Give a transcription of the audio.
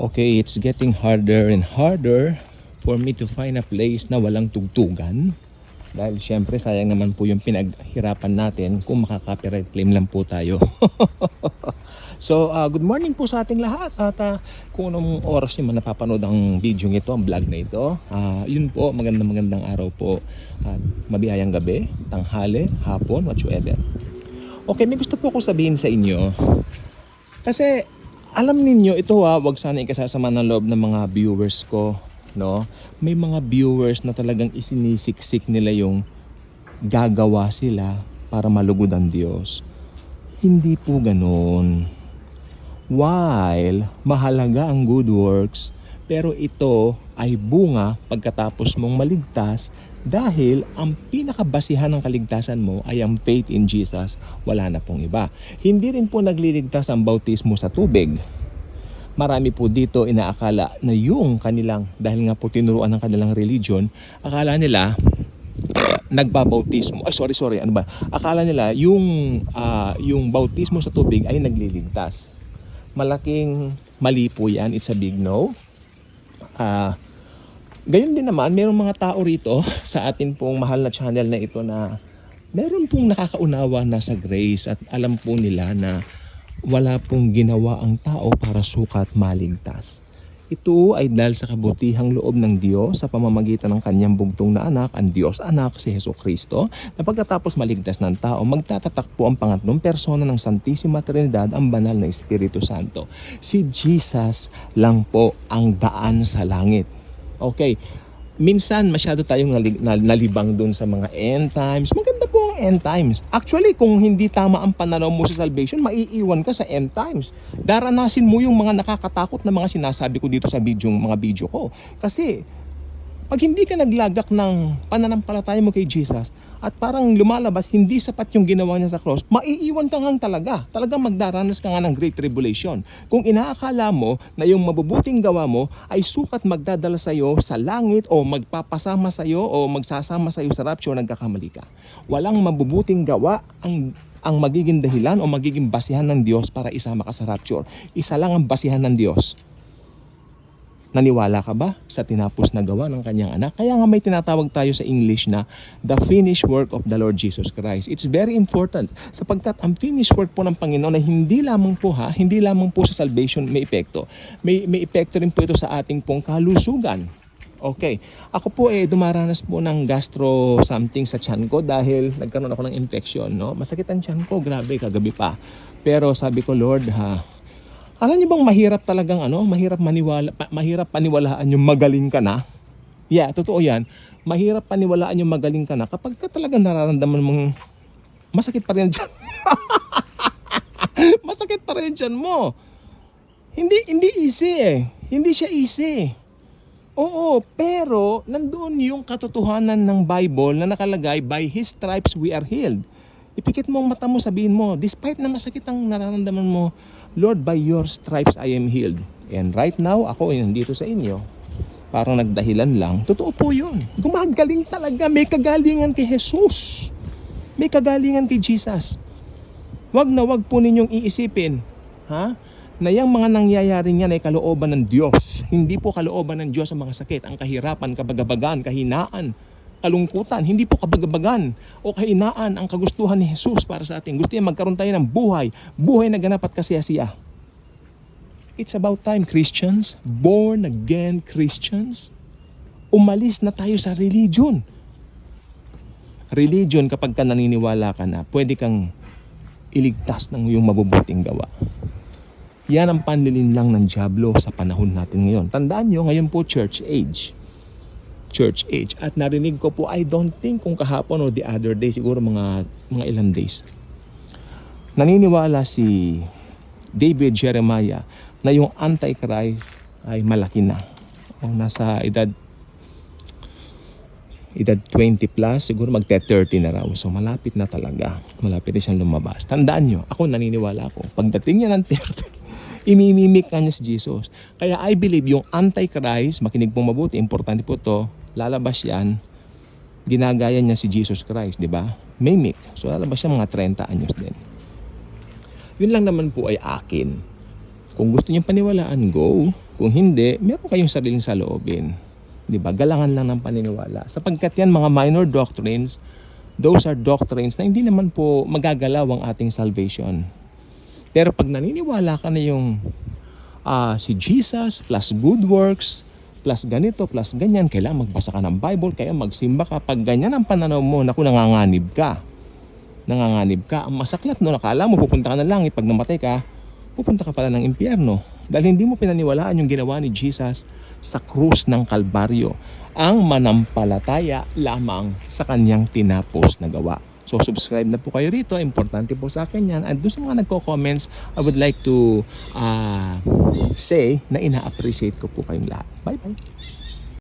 Okay, it's getting harder and harder for me to find a place na walang tugtugan. Dahil syempre sayang naman po yung pinaghirapan natin kung makaka-copyright claim lang po tayo. so, uh, good morning po sa ating lahat. At uh, kung anong oras nyo man napapanood ang video ito, ang vlog na ito, uh, yun po, magandang magandang araw po. At mabiyayang gabi, tanghali, hapon, whatsoever. Okay, may gusto po ako sabihin sa inyo. Kasi alam ninyo, ito ha, wag sana ikasasama ng loob ng mga viewers ko, no? May mga viewers na talagang isinisiksik nila yung gagawa sila para malugod ang Diyos. Hindi po ganoon. While mahalaga ang good works, pero ito ay bunga pagkatapos mong maligtas dahil ang pinakabasihan ng kaligtasan mo ay ang faith in Jesus, wala na pong iba. Hindi rin po nagliligtas ang bautismo sa tubig. Marami po dito inaakala na yung kanilang, dahil nga po tinuruan ng kanilang religion, akala nila nagbabautismo. Ay sorry sorry, ano ba? Akala nila yung ah, yung bautismo sa tubig ay nagliligtas. Malaking mali po 'yan. It's a big no. Ah, Gayon din naman, mayroong mga tao rito sa atin pong mahal na channel na ito na meron pong nakakaunawa na sa grace at alam po nila na wala pong ginawa ang tao para sukat maligtas. Ito ay dahil sa kabutihang loob ng Diyos sa pamamagitan ng kanyang bugtong na anak, ang Diyos anak, si Heso Kristo, na pagkatapos maligtas ng tao, magtatatak po ang pangatlong persona ng Santissima Trinidad, ang banal na Espiritu Santo. Si Jesus lang po ang daan sa langit. Okay. Minsan masyado tayong nali- nal- nalibang doon sa mga end times. Maganda po ang end times. Actually, kung hindi tama ang pananaw mo sa salvation, maiiwan ka sa end times. Daranasin mo yung mga nakakatakot na mga sinasabi ko dito sa video, mga video ko. Kasi pag hindi ka naglagak ng pananampalataya mo kay Jesus at parang lumalabas hindi sapat yung ginawa niya sa cross, maiiwan ka nga talaga. Talagang magdaranas ka nga ng great tribulation. Kung inaakala mo na yung mabubuting gawa mo ay sukat magdadala sa iyo sa langit o magpapasama sa iyo o magsasama sa iyo sa rapture, nagkakamali ka. Walang mabubuting gawa ang ang magiging dahilan o magiging basihan ng Diyos para isama ka sa rapture. Isa lang ang basihan ng Diyos. Naniwala ka ba sa tinapos na gawa ng kanyang anak? Kaya nga may tinatawag tayo sa English na the finished work of the Lord Jesus Christ. It's very important sapagkat ang finished work po ng Panginoon ay hindi lamang po ha, hindi lamang po sa salvation may epekto. May, may epekto rin po ito sa ating pong kalusugan. Okay. Ako po eh dumaranas po ng gastro something sa tiyan ko dahil nagkaroon ako ng infection, no? Masakit ang tiyan ko, grabe kagabi pa. Pero sabi ko, Lord, ha, alam niyo bang mahirap talagang ano, mahirap maniwala, pa- mahirap paniwalaan yung magaling ka na? Yeah, totoo 'yan. Mahirap paniwalaan yung magaling ka na kapag ka talagang nararamdaman mong masakit pa rin diyan. masakit pa rin dyan mo. Hindi hindi easy eh. Hindi siya easy. Oo, pero nandoon yung katotohanan ng Bible na nakalagay, by His stripes we are healed. Ipikit mo ang mata mo, sabihin mo, despite na masakit ang nararamdaman mo, Lord, by your stripes I am healed. And right now, ako ay nandito sa inyo. Parang nagdahilan lang. Totoo po yun. Gumagaling talaga. May kagalingan kay Jesus. May kagalingan kay Jesus. Wag na wag po ninyong iisipin, ha? Na yung mga nangyayari niyan ay kalooban ng Diyos. Hindi po kalooban ng Diyos ang mga sakit, ang kahirapan, kabagabagan, kahinaan, kalungkutan. Hindi po kabagabagan o kahinaan ang kagustuhan ni Jesus para sa atin. Gusto niya magkaroon tayo ng buhay, buhay na ganap at kasiyasiya. It's about time, Christians, born again Christians, umalis na tayo sa religion. Religion, kapag ka naniniwala ka na, pwede kang iligtas ng iyong mabubuting gawa. Yan ang panlilin lang ng Diablo sa panahon natin ngayon. Tandaan nyo, ngayon po church age. Church age. At narinig ko po, I don't think kung kahapon o the other day, siguro mga, mga ilang days. Naniniwala si David Jeremiah na yung Antichrist ay malaki na. O nasa edad edad 20 plus, siguro magte 30 na raw. So malapit na talaga. Malapit na siyang lumabas. Tandaan nyo, ako naniniwala ako. Pagdating niya ng 30, imimimik na niya si Jesus. Kaya I believe yung Antichrist, makinig pong mabuti, importante po to, lalabas yan, ginagaya niya si Jesus Christ, di ba? Mimic. So lalabas siya mga 30 anyos din. Yun lang naman po ay akin. Kung gusto niyo paniwalaan, go. Kung hindi, meron kayong sariling saloobin. 'Di ba? Galangan lang ng paniniwala. Sapagkat yan mga minor doctrines, those are doctrines na hindi naman po magagalaw ang ating salvation. Pero pag naniniwala ka na yung ah, si Jesus plus good works plus ganito plus ganyan, kailangan magbasa ka ng Bible, kaya magsimba ka. Pag ganyan ang pananaw mo, naku, nanganganib ka. Nanganganib ka. Ang masaklat no, nakala mo pupunta ka na langit. Pag namatay ka, pupunta ka pala ng impyerno. Dahil hindi mo pinaniwalaan yung ginawa ni Jesus sa krus ng Kalbaryo. Ang manampalataya lamang sa kanyang tinapos na gawa. So subscribe na po kayo rito. Importante po sa akin yan. And doon sa mga nagko-comments, I would like to uh, say na ina-appreciate ko po kayong lahat. Bye-bye.